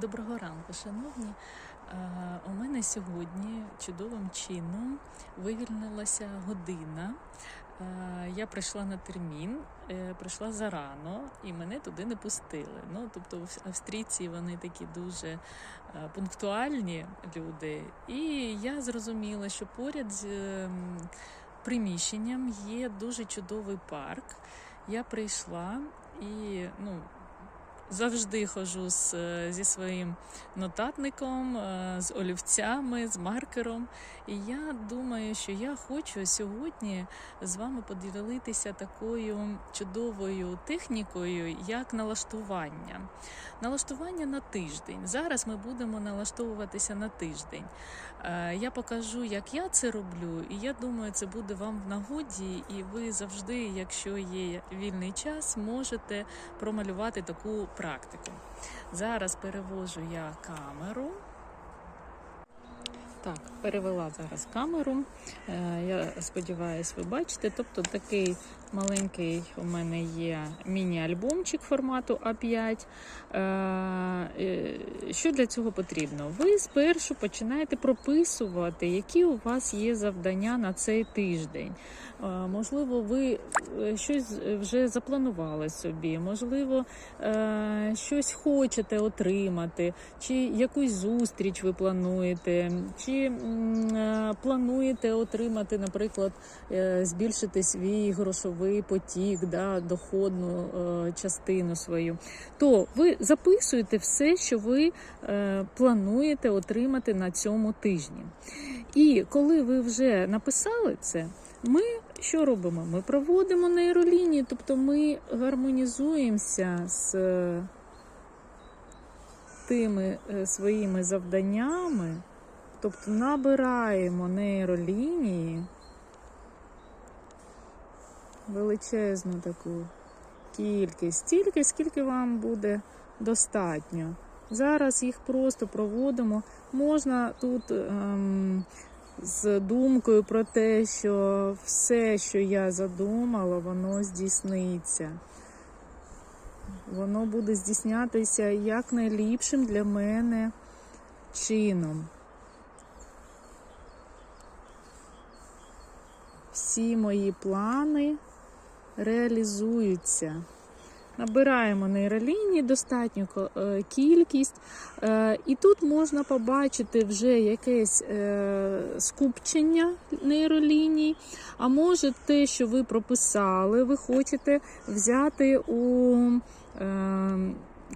Доброго ранку, шановні. Е, У мене сьогодні чудовим чином вивільнилася година. Е, Я прийшла на термін, е, прийшла зарано і мене туди не пустили. Ну, тобто австрійці вони такі дуже пунктуальні люди. І я зрозуміла, що поряд з ем, приміщенням є дуже чудовий парк. Я прийшла і ну, завжди ходжу з, е, зі своїм нотатником, е, з олівцями, з маркером. І я думаю, що я хочу сьогодні з вами поділитися такою чудовою технікою, як налаштування. Налаштування на тиждень. Зараз ми будемо налаштовуватися на тиждень. Е, Я покажу, як я це роблю, і я думаю, це буде вам в нагоді, і ви завжди, якщо є вільний час, можете промалювати таку практику. Зараз перевожу я камеру. Так, перевела зараз камеру. Е, Я сподіваюся, ви бачите. Тобто такий маленький у мене є міні-альбомчик формату А5. Е, е, Що для цього потрібно? Ви спершу починаєте прописувати, які у вас є завдання на цей тиждень. Е, Можливо, ви щось вже запланували собі, можливо, щось хочете отримати, чи якусь зустріч ви плануєте, чи плануєте отримати, наприклад, збільшити свій грошовий потік, да, доходну е, частину свою, то ви записуєте все, що ви е, плануєте отримати на цьому тижні. І коли ви вже написали це, ми що робимо? Ми проводимо нейролінії, тобто ми гармонізуємося з е, тими е, своїми завданнями, тобто набираємо нейролінії, величезну таку кількість, стільки, скільки вам буде достатньо. Зараз їх просто проводимо. Можна тут ем, з думкою про те, що все, що я задумала, воно здійсниться. Воно буде здійснятися як найліпшим для мене чином. Всі мої плани реалізуються. Набираємо нейролінії, достатню е, кількість, Е, і тут можна побачити вже якесь е, скупчення нейроліній, а може те, що ви прописали, ви хочете взяти у е,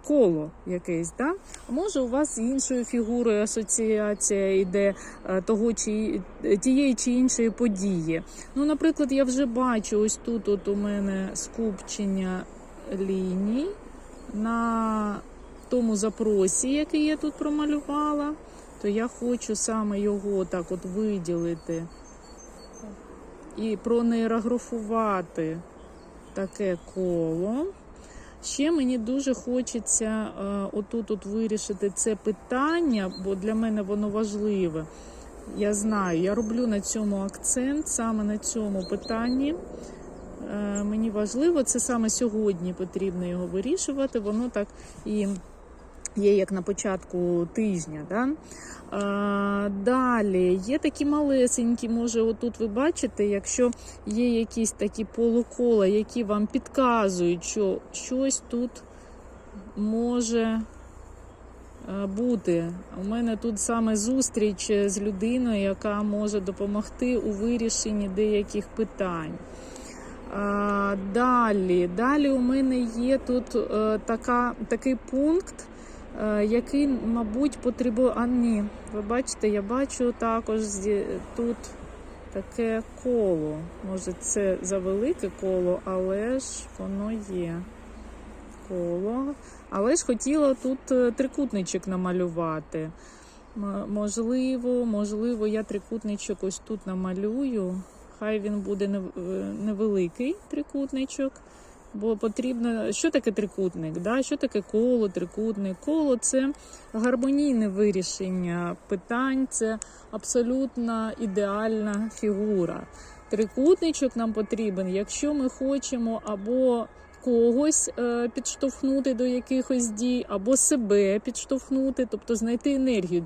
коло якесь. Да? Може у вас іншою фігурою асоціація йде е, того чи тієї чи іншої події. Ну, наприклад, я вже бачу ось тут от у мене скупчення ліній на тому запросі, який я тут промалювала, то я хочу саме його так от виділити і пронейрографувати таке коло. Ще мені дуже хочеться е, отут от вирішити це питання, бо для мене воно важливе. Я знаю, я роблю на цьому акцент, саме на цьому питанні. Е, Мені важливо, це саме сьогодні потрібно його вирішувати. Воно так і є як на початку тижня. Да? А, далі є такі малесенькі, може, отут ви бачите, якщо є якісь такі полукола, які вам підказують, що щось тут може бути. У мене тут саме зустріч з людиною, яка може допомогти у вирішенні деяких питань. А, Далі, далі у мене є тут е, така, такий пункт, який, мабуть, потребує. А ні, ви бачите, я бачу також тут таке коло. Може, це завелике коло, але ж воно є коло. Але ж хотіла тут е, трикутничок намалювати. Можливо, можливо, я трикутничок ось тут намалюю. Хай він буде е, невеликий трикутничок, бо потрібно. Що таке трикутник? Да? Що таке коло, трикутник? Коло це гармонійне вирішення питань, це абсолютно ідеальна фігура. Трикутничок нам потрібен, якщо ми хочемо або когось е, підштовхнути до якихось дій, або себе підштовхнути, тобто знайти енергію.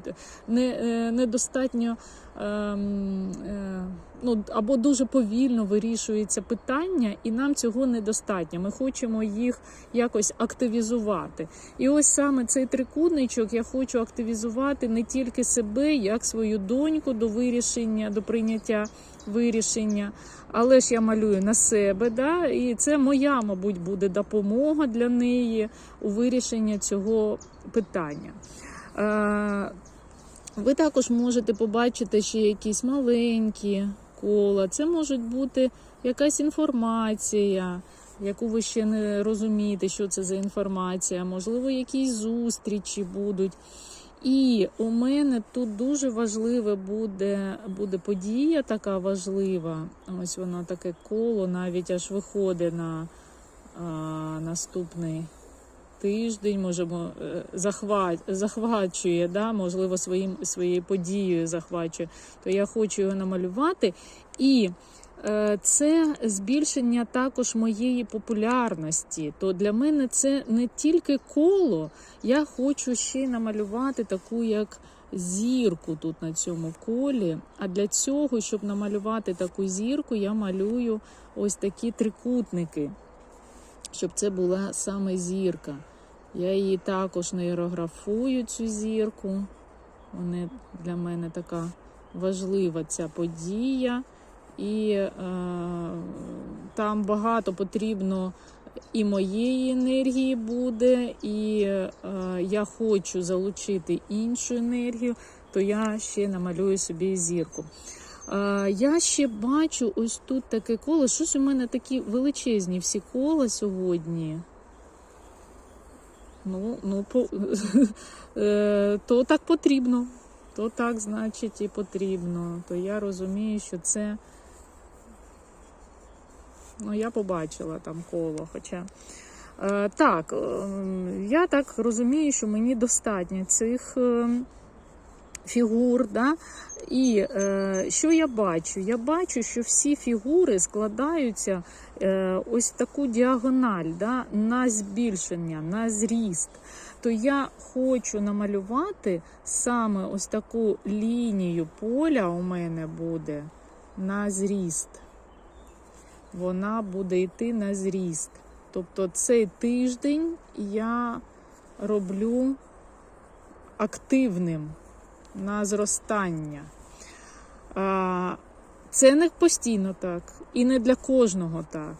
Не, е, недостатньо ем, е, ну, або дуже повільно вирішується питання, і нам цього недостатньо. Ми хочемо їх якось активізувати. І ось саме цей трикутничок я хочу активізувати не тільки себе, як свою доньку до вирішення, до прийняття вирішення. Але ж я малюю на себе, да? і це моя, мабуть, буде допомога для неї у вирішенні цього питання. Е, ви також можете побачити ще якісь маленькі кола. Це може бути якась інформація, яку ви ще не розумієте, що це за інформація. Можливо, якісь зустрічі будуть. І у мене тут дуже важливе буде, буде подія така важлива. Ось воно таке коло навіть аж виходить на а, наступний тиждень, можемо е, захват, захвачує, да, можливо, своїм, своєю подією захвачує. То я хочу його намалювати. І це збільшення також моєї популярності. То для мене це не тільки коло, я хочу ще й намалювати таку, як зірку тут на цьому колі. А для цього, щоб намалювати таку зірку, я малюю ось такі трикутники, щоб це була саме зірка. Я її також нейрографую, цю зірку. Вони для мене така важлива ця подія. І е, там багато потрібно і моєї енергії буде, і е, я хочу залучити іншу енергію, то я ще намалюю собі зірку. Е, я ще бачу ось тут таке коло. Щось у мене такі величезні всі кола сьогодні. Ну, ну по, е, то так потрібно. То так, значить, і потрібно. То я розумію, що це. Ну, я побачила там коло. Хоча. Е, так, е, я так розумію, що мені достатньо цих е, фігур. Да? І е, що я бачу? Я бачу, що всі фігури складаються е, ось в таку діагональ да? на збільшення, на зріст. То я хочу намалювати саме ось таку лінію поля у мене буде на зріст. Вона буде йти на зріст. Тобто цей тиждень я роблю активним на зростання. Це не постійно так, і не для кожного так.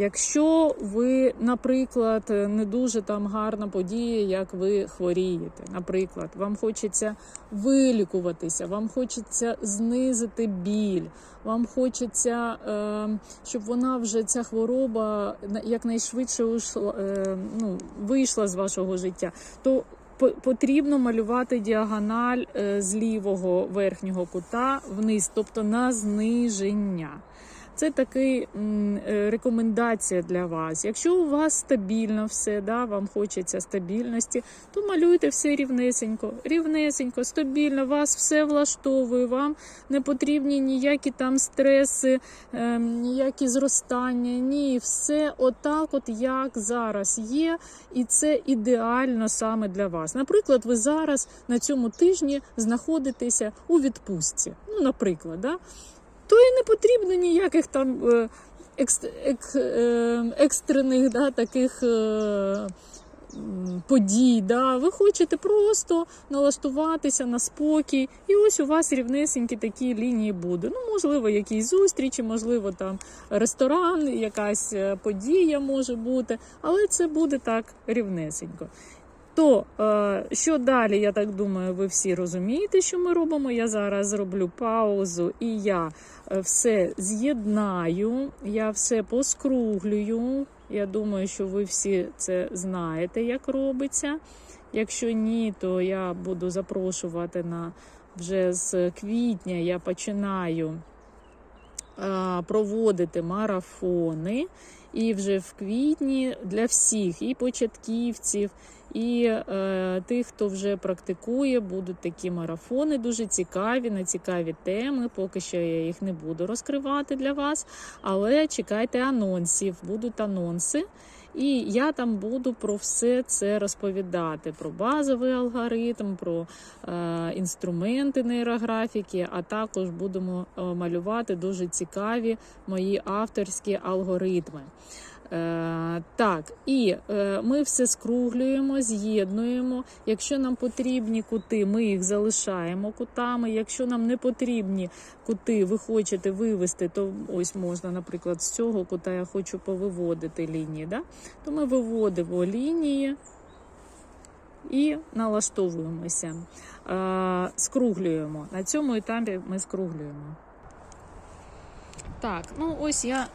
Якщо ви, наприклад, не дуже там гарна подія, як ви хворієте, наприклад, вам хочеться вилікуватися, вам хочеться знизити біль, вам хочеться, е, щоб вона вже ця хвороба якнайшвидше е, ну, вийшла з вашого життя, то по- потрібно малювати діагональ е, з лівого верхнього кута вниз, тобто на зниження. Це такий м, е, рекомендація для вас. Якщо у вас стабільно все, да, вам хочеться стабільності, то малюйте все рівнесенько, рівнесенько, стабільно, вас все влаштовує, вам не потрібні ніякі там стреси, е, ніякі зростання. Ні, все отак, от як зараз є, і це ідеально саме для вас. Наприклад, ви зараз на цьому тижні знаходитеся у відпустці. Ну, наприклад, да? То і не потрібно ніяких там е, е, екстрених да, таких. Е, Подій, да, ви хочете просто налаштуватися на спокій, і ось у вас рівнесенькі такі лінії буде. Ну, можливо, якісь зустрічі, можливо, там ресторан, якась подія може бути, але це буде так рівнесенько. То е, що далі, я так думаю, ви всі розумієте, що ми робимо. Я зараз зроблю паузу і я е, все з'єднаю, я все поскруглюю. Я думаю, що ви всі це знаєте, як робиться. Якщо ні, то я буду запрошувати на вже з квітня я починаю е, проводити марафони. І вже в квітні для всіх, і початківців, і е, тих, хто вже практикує, будуть такі марафони дуже цікаві, на цікаві теми. Поки що я їх не буду розкривати для вас, але чекайте анонсів, будуть анонси. І я там буду про все це розповідати: про базовий алгоритм, про е, інструменти нейрографіки, а також будемо е, малювати дуже цікаві мої авторські алгоритми. Е, так, і е, ми все скруглюємо, з'єднуємо. Якщо нам потрібні кути, ми їх залишаємо кутами. Якщо нам не потрібні кути, ви хочете вивести, то ось можна, наприклад, з цього кута я хочу повиводити лінії. Да? То ми виводимо лінії і налаштовуємося, е, скруглюємо. На цьому етапі ми скруглюємо. Так, ну ось я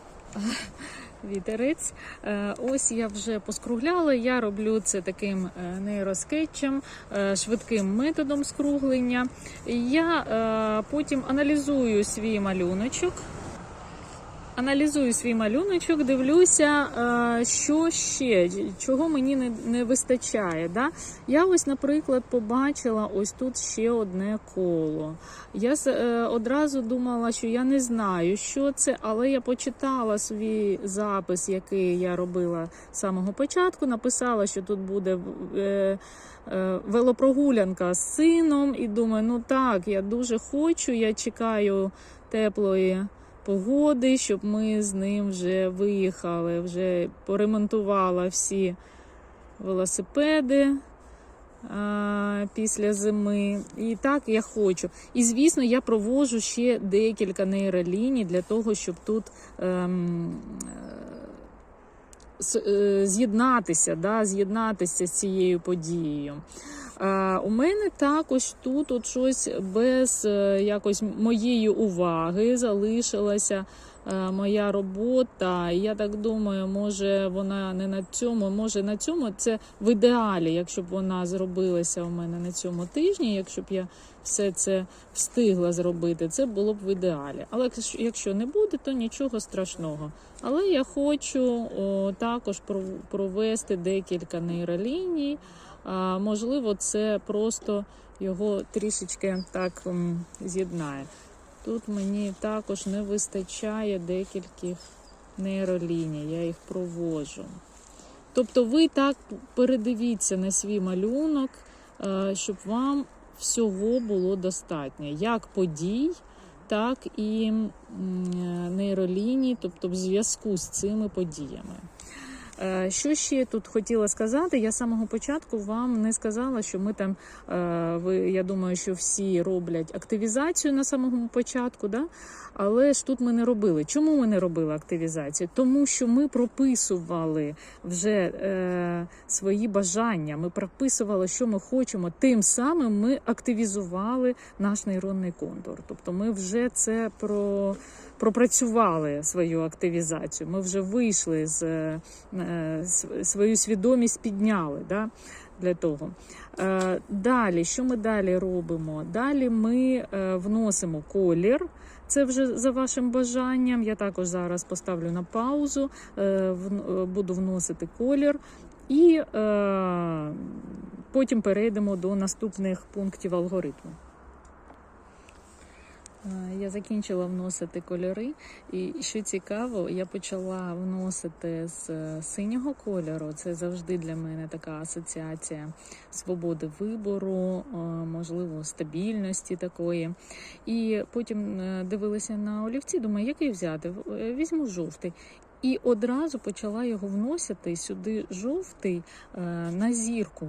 вітерець. Е, Ось я вже поскругляла. Я роблю це таким е, нейроскетчем, е, швидким методом скруглення. Я потім аналізую свій малюночок. Аналізую свій малюночок, дивлюся, е, що ще, чого мені не, вистачає. Да? Я ось, наприклад, побачила ось тут ще одне коло. Я е, одразу думала, що я не знаю, що це, але я почитала свій запис, який я робила з самого початку. Написала, що тут буде е, велопрогулянка з сином, і думаю, ну так, я дуже хочу, я чекаю теплої погоди, щоб ми з ним вже виїхали, вже поремонтувала всі велосипеди а, після зими. І так я хочу. І звісно, я провожу ще декілька нейроліній для того, щоб тут. Ем, е, з'єднатися, да, з'єднатися з цією подією. У мене також тут от щось без е, якось моєї уваги залишилася е, моя робота. Я так думаю, може вона не на цьому, може на цьому це в ідеалі, якщо б вона зробилася у мене на цьому тижні, якщо б я все це встигла зробити, це було б в ідеалі. Але якщо не буде, то нічого страшного. Але я хочу о, також провести декілька нейроліній. А, можливо, це просто його трішечки так з'єднає. Тут мені також не вистачає декількох нейроліній, я їх проводжу. Тобто ви так передивіться на свій малюнок, е, щоб вам всього було достатньо, як подій, так і е, нейроліній, тобто в зв'язку з цими подіями. Е, Що ще тут хотіла сказати? Я з самого початку вам не сказала, що ми там, е, ви, я думаю, що всі роблять активізацію на самому початку, да? але ж тут ми не робили. Чому ми не робили активізацію? Тому що ми прописували вже е, свої бажання, ми прописували, що ми хочемо. Тим самим ми активізували наш нейронний контур. Тобто ми вже це про пропрацювали свою активізацію. Ми вже вийшли з е, свою свідомість підняли да, для того. Е, Далі, що ми далі робимо? Далі ми е, вносимо колір. Це вже за вашим бажанням. Я також зараз поставлю на паузу, е, е, буду вносити колір. І е, потім перейдемо до наступних пунктів алгоритму. Я закінчила вносити кольори, і що цікаво, я почала вносити з е, синього кольору. Це завжди для мене така асоціація свободи вибору, можливо, стабільності такої. І потім е, дивилася на олівці, думаю, який взяти? Е, Візьму жовтий. І одразу почала його вносити сюди жовтий на зірку.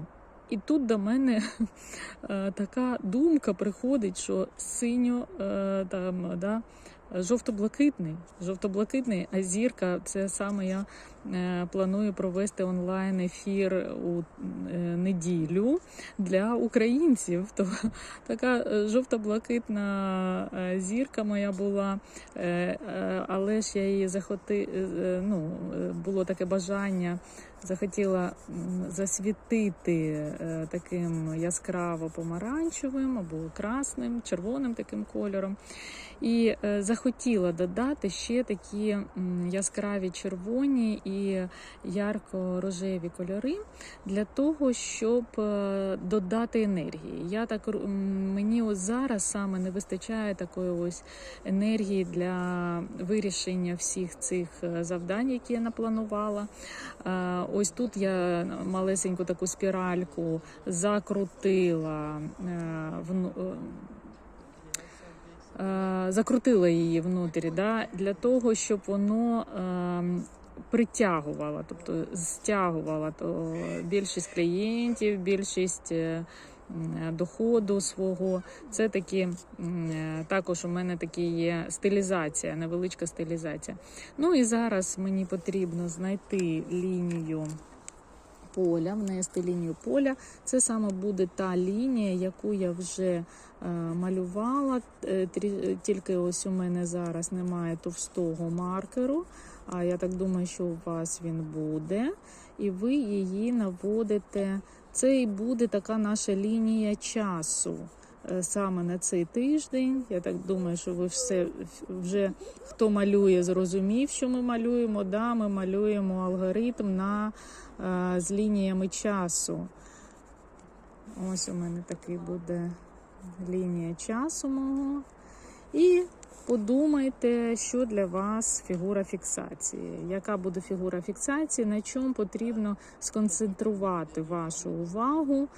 І тут до мене е, така думка приходить, що синьо е, там да, жовто-блакитний, жовто-блакитний, а зірка це саме я е, планую провести онлайн ефір у неділю для українців. То така жовто-блакитна зірка моя була, але ж я її захоти, ну, було таке бажання захотіла засвітити е, таким яскраво помаранчевим або красним, червоним таким кольором. І е, захотіла додати ще такі яскраві червоні і ярко-рожеві кольори для того, щоб е, додати енергії. Я так мені ось зараз саме не вистачає такої ось енергії для вирішення всіх цих завдань, які я напланувала. Ось тут я малесеньку таку спіральку закрутила е, е, е, закрутила її внутрі, да, для того, щоб воно притягувало, тобто стягувало то більшість клієнтів, більшість доходу свого. Це такі е, також у мене такі є стилізація, невеличка стилізація. Ну і зараз мені потрібно знайти лінію. Поля, внести лінію поля. Це саме буде та лінія, яку я вже е, малювала. Е, Тільки ось у мене зараз немає товстого маркеру. А я так думаю, що у вас він буде. І ви її наводите. Це і буде така наша лінія часу. е, Саме на цей тиждень. Я так думаю, що ви все вже хто малює, зрозумів, що ми малюємо. Да, ми малюємо алгоритм на е, з лініями часу. Ось у мене такий буде лінія часу мого. І подумайте, що для вас фігура фіксації. Яка буде фігура фіксації, на чому потрібно сконцентрувати вашу увагу.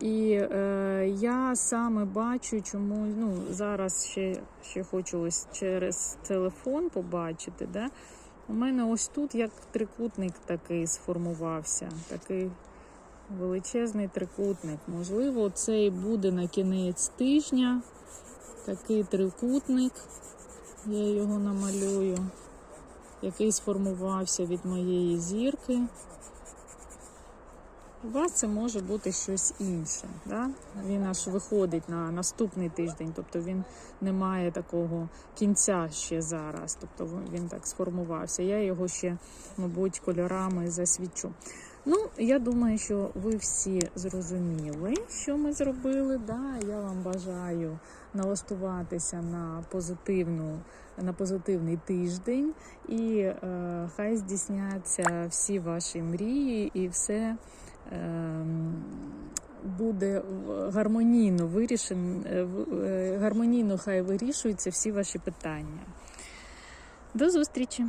І е, я саме бачу, чому ну, зараз ще, ще хочу ось через телефон побачити. Да? У мене ось тут як трикутник такий сформувався, такий величезний трикутник. Можливо, це і буде на кінець тижня. Такий трикутник. Я його намалюю, який сформувався від моєї зірки. У вас це може бути щось інше. Да? Він аж виходить на наступний тиждень, тобто він не має такого кінця ще зараз. Тобто він так сформувався. Я його ще, мабуть, кольорами засвічу. Ну, я думаю, що ви всі зрозуміли, що ми зробили. Да? Я вам бажаю налаштуватися на позитивну. На позитивний тиждень, і е, хай здійсняться всі ваші мрії, і все ем, буде гармонійно вирішен, е, е, гармонійно хай вирішуються всі ваші питання. До зустрічі!